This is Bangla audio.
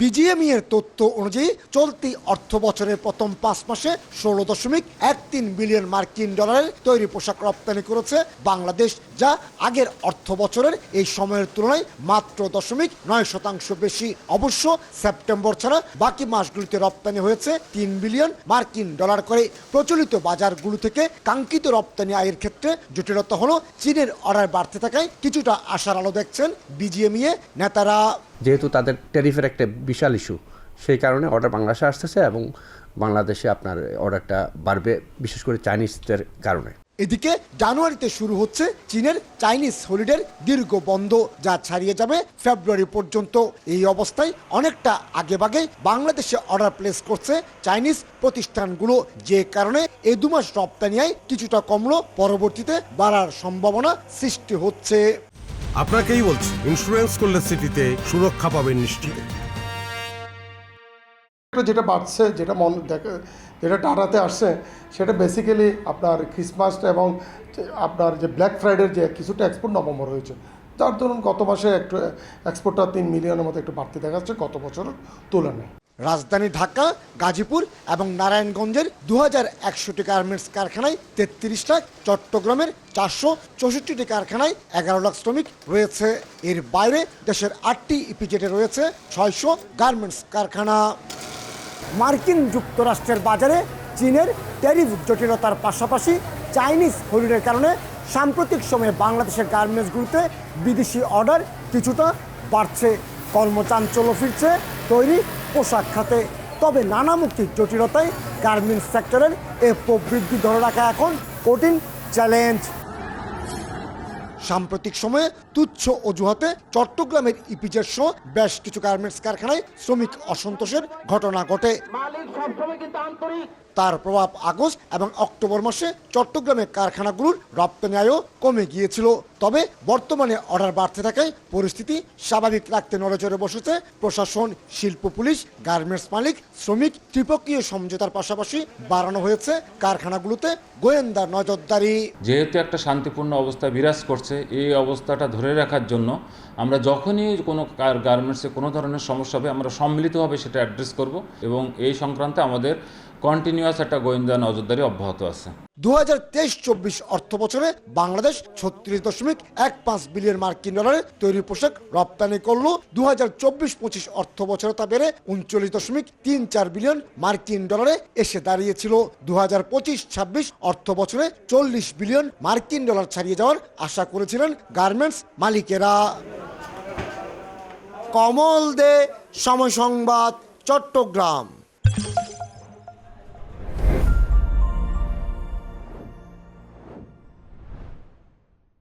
বিজিএমই এর তথ্য অনুযায়ী চলতি অর্থ বছরের প্রথম পাঁচ মাসে ষোলো দশমিক এক তিন বিলিয়ন মার্কিন ডলারের তৈরি পোশাক রপ্তানি করেছে বাংলাদেশ, যা আগের অর্থ বছরের এই সময়ের তুলনায় মাত্র দশমিক নয় শতাংশ বেশি। অবশ্য সেপ্টেম্বর ছাড়া বাকি মাসগুলিতে রপ্তানি হয়েছে তিন বিলিয়ন মার্কিন ডলার করে। প্রচলিত বাজারগুলো থেকে কাঙ্ক্ষিত রপ্তানি আয়ের ক্ষেত্রে জটিলতা হলো চীনের অর্ডার বাড়তে থাকায় কিছুটা আশার আলো দেখছেন বিজিএমইএ নেতারা। যেহেতু তাদের ট্যারিফের একটা বিশাল ইস্যু সেই কারণে অর্ডার বাংলাদেশে আসতেছে এবং বাংলাদেশে আপনার অর্ডারটা বাড়বে, বিশেষ করে চাইনিজদের কারণে। এদিকে জানুয়ারিতে শুরু হচ্ছে চীনের চাইনিজ হলিডের দীর্ঘ বন্ধ, যা ছাড়িয়ে যাবে ফেব্রুয়ারি পর্যন্ত। এই অবস্থায় অনেকটা আগেভাগে বাংলাদেশে অর্ডার প্লেস করছে চাইনিজ প্রতিষ্ঠানগুলো। যে কারণে এ দুমাস রপ্তানি আয় কিছুটা কমলো, পরবর্তীতে বাড়ার সম্ভাবনা সৃষ্টি হচ্ছে। আপনাকেই বলছি ইন্স্যুরেন্স করলে সিটিতে সুরক্ষা পাবেন নিশ্চিত যেটা বাড়ছে, যেটা মন দেখে, যেটা ডাটাতে আসছে, সেটা বেসিক্যালি আপনার ক্রিসমাস এবং আপনার যে ব্ল্যাক ফ্রাইডের যে কিছুটা এক্সপোর্ট নভেম্বর হয়েছে, যার ধরুন গত মাসে একটু এক্সপোর্টটা তিন মিলিয়নের মতো একটু বাড়তি দেখা যাচ্ছে গত বছরের তুলনায়। রাজধানী ঢাকা, গাজীপুর এবং নারায়ণগঞ্জের দু হাজার একশোটি গার্মেন্টস কারখানায় তেত্রিশ লাখ, চট্টগ্রামের চারশো চৌষট্টিটি কারখানায় এগারো লাখ শ্রমিক রয়েছে। এর বাইরে দেশের আটটি ইপিজেটে রয়েছে ছয়শো গার্মেন্টস কারখানা। মার্কিন যুক্তরাষ্ট্রের বাজারে চীনের ট্যারিফ জটিলতার পাশাপাশি চাইনিজ হলিডের কারণে সাম্প্রতিক সময়ে বাংলাদেশের গার্মেন্টসগুলোতে বিদেশি অর্ডার কিছুটা বাড়ছে। কর্মচাঞ্চল্য ফিরছে। তৈরি পোশাক খাতে। তবে নানামুখী জটিলতায় গার্মেন্টস সেক্টরের এ প্রবৃদ্ধি ধরে রাখা এখন কঠিন চ্যালেঞ্জ। সাম্প্রতিক সময়ে তুচ্ছ অজুহাতে চট্টগ্রামের ইপিজের সহ বেশ কিছু গার্মেন্টস কারখানায় শ্রমিক অসন্তোষের ঘটনা ঘটে। তার প্রভাব আগস্ট এবং অক্টোবর মাসে চট্টগ্রামের কারখানাগুলোর রপ্তানি আয়ও কমে গিয়েছিল। তবে বর্তমানে অর্ডার বাড়তে থাকায় পরিস্থিতি স্বাভাবিক রাখতে নড়েচড়ে বসেছে প্রশাসন শিল্প পুলিশ গার্মেন্টস মালিক শ্রমিক ত্রিপক্ষীয় সমঝোতার পাশাপাশি বাড়ানো হয়েছে কারখানাগুলোতে গোয়েন্দা নজরদারি। যেহেতু একটা শান্তিপূর্ণ অবস্থা বিরাজ করছে এই অবস্থাটা ধরে রাখার জন্য আমরা যখনই কোনো গার্মেন্টসে কোনো ধরনের সমস্যা হবে, আমরা সম্মিলিতভাবে সেটা অ্যাড্রেস করব এবং এই সংক্রান্তে আমাদের কন্টিনিউয়াস একটা গোয়েন্দা নজরদারি অব্যাহত আছে। দু হাজার তেইশ চব্বিশ অর্থ বছরে বাংলাদেশ ছত্রিশ দশমিক এক পাঁচ বিলিয়ন মার্কিন ডলারের তৈরি পোশাক রপ্তানি করল। দু হাজার চব্বিশ পঁচিশ অর্থ বছরে তা বেড়ে উনচল্লিশ দশমিক তিন চার বিলিয়ন মার্কিন ডলারে এসে দাঁড়িয়েছিল। দু হাজার পঁচিশ ছাব্বিশ অর্থ বছরে চল্লিশ বিলিয়ন মার্কিন ডলার ছাড়িয়ে যাওয়ার আশা করেছিলেন গার্মেন্টস মালিকেরা। কমল দে, সময় সংবাদ, চট্টগ্রাম।